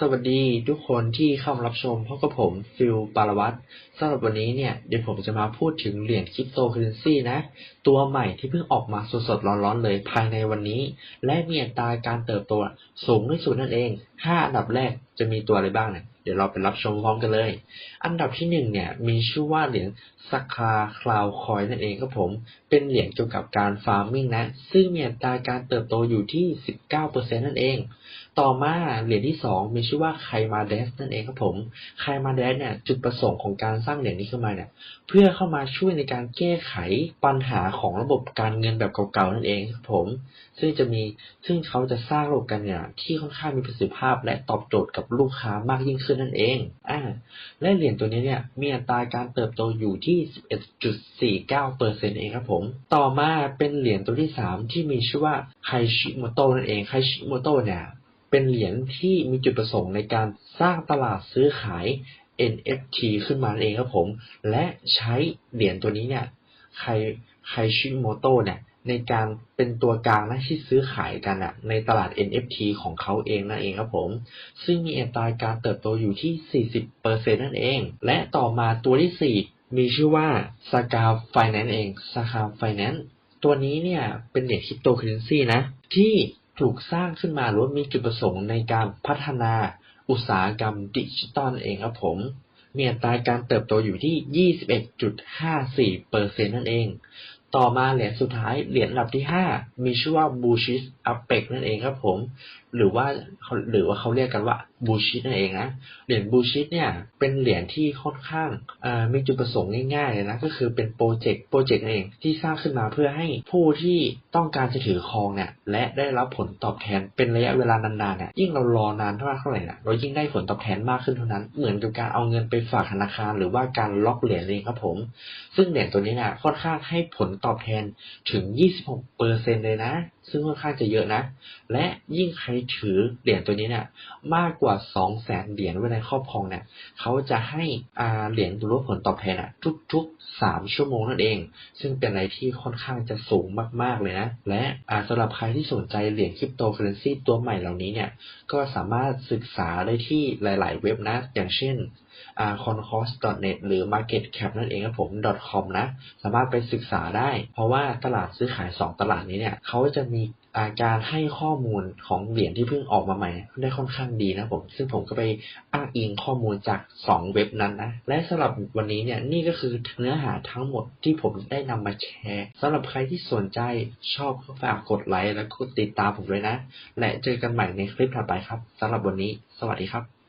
สวัสดีทุกคนที่เข้ามารับชมพบกับผมฟิลปารวัตรสำหรับวันนี้เนี่ยเดี๋ยวผมจะมาพูดถึงเหรียญคริปโตเคอเรนซีนะ ตัวใหม่ที่เพิ่งออกมาสดๆร้อนๆเลยภายในวันนี้ และมีอัตราการเติบโตสูงที่สุดนั่นเอง 5 อันดับแรกจะมีตัวอะไรบ้างเนี่ยเดี๋ยวเราไปรับชมพร้อมกันเลย อันดับที่หนึ่งเนี่ยมีชื่อว่าเหรียญสักคาคลาวคอยนั่นเองครับผม เป็นเหรียญเกี่ยวกับการฟาร์มมิ่งนะ ซึ่งมีอัตราการเติบโตอยู่ที่ 19%นั่นเอง ต่อมาเหรียญที่สองมีชื่อว่าไคมาเดสนั่นเองครับผมไคมาเดสเนี่ยจุดประสงค์ของการสร้างเหรียญนี้ขึ้นมาเนี่ยเพื่อเข้ามาช่วยในการแก้ไขปัญหาของระบบการเงินแบบเก่าๆนั่นเองครับผม ซึ่งจะมีซึ่งเขาจะสร้างระบบการเงินที่ค่อนข้างมีประสิทธิภาพ และตอบโจทย์กับลูกค้ามากยิ่งขึ้นนั่นเองอ่าและเหรียญตัวนี้เนี่ยมีอัตราการเติบโตอยู่ที่ 11.49%เองครับผม ต่อมาเป็นเหรียญตัวที่สามที่มีชื่อว่าไคชิโมโตนั่นเองไคชิโมโตเนี่ย เป็นเหรียญที่มีจุดประสงค์ในการสร้างตลาดซื้อขาย NFT ขึ้นมาเองครับผม และใช้เหรียญตัวนี้เนี่ยไคไครชิโมโตเนี่ยในการเป็นตัวกลางนะที่ซื้อขายกันอะในตลาด NFT ของเขาเองนั่นเองครับผม ซึ่งมีอัตราการเติบโตอยู่ที่ 40%นั่นเอง และต่อมาตัวที่ 4 มีชื่อว่า s k a Finance เอง s k a Finance ตัวนี้เนี่ยเป็นเหรียญคริปโตเคอเรนซีนะ ที่ ถูกสร้างขึ้นมาหรือว่ามีจุดประสงค์ในการพัฒนาอุตสาหกรรมดิจิตอลเองครับผม มีอัตราการเติบโตอยู่ที่ 21.54%นั่นเอง ต่อมาเหรียญสุดท้ายเหรียญอับที่5มีชื่อว่า b u l l s h i t Apex นั่นเองครับผม หรือว่าหรือว่าเขาเรียกกันว่า b u l l s h i t นั่นเองนะเหรียญ b u l l s h i t เนี่ยเป็นเหรียญที่ค่อนข้างมีจุดประสงค์ง่ายๆเลยนะก็คือเป็นโปรเจกต์โปรเจกต์นั่นเองที่สร้างขึ้นมาเพื่อให้ผู้ที่ต้องการจะถือครองเนี่ยและได้รับผลตอบแทนเป็นระยะเวลานานๆเนี่ยยิ่งเรารอนานเท่าเท่าไหร่เนี่ยเรายิ่งได้ผลตอบแทนมากขึ้นเท่านั้น เหมือนกับการเอาเงินไปฝากธนาคาร หรือว่าการล็อกเหรียญเองครับผม ซึ่งเหรียญตัวนี้เนี่ยค่อนข้างให้ผลตอบแทนถึง 26เปอร์เซ็นเลยนะ ซึ่งค่อนข้างจะเยอะนะ และยิ่งใครถือเหรียญตัวนี้เนี่ยมากกว่า2 0 0แสนเหรียญไว้ในครอบครองเนี่ยเขาจะให้อ่าเหรียญรู้ผลตอบแทนอะทุกๆ3ชั่วโมงนั่นเอง ซึ่งเป็นอะไรที่ค่อนข้างจะสูงมากๆเลยนะ และอ่าสำหรับใครที่สนใจเหรียญคริปโตเคอเรนซีตัวใหม่เหล่านี้เนี่ยก็สามารถศึกษาได้ที่หลาย ๆ เว็บนะ อย่างเช่นอ่า concourse.net หรือ marketcap นั่นเองครับผม .com นะ สามารถไปศึกษาได้ เพราะว่าตลาดซื้อขาย 2 ตลาดนี้เนี่ยเขาจะมีอาการให้ข้อมูลของเหรียญที่เพิ่งออกมาใหม่ ได้ค่อนข้างดีนะผม ซึ่งผมก็ไปอ้างอิงข้อมูลจาก 2 เว็บนั้นนะ และสำหรับวันนี้เนี่ยนี่ก็คือเนื้อหาทั้งหมดที่ผมได้นำมาแชร์สำหรับใครที่สนใจชอบก็ฝากกดไลค์และกดติดตามผมด้วยนะ และเจอกันใหม่ในคลิปถัดไปครับสำหรับวันนี้ สวัสดีครับ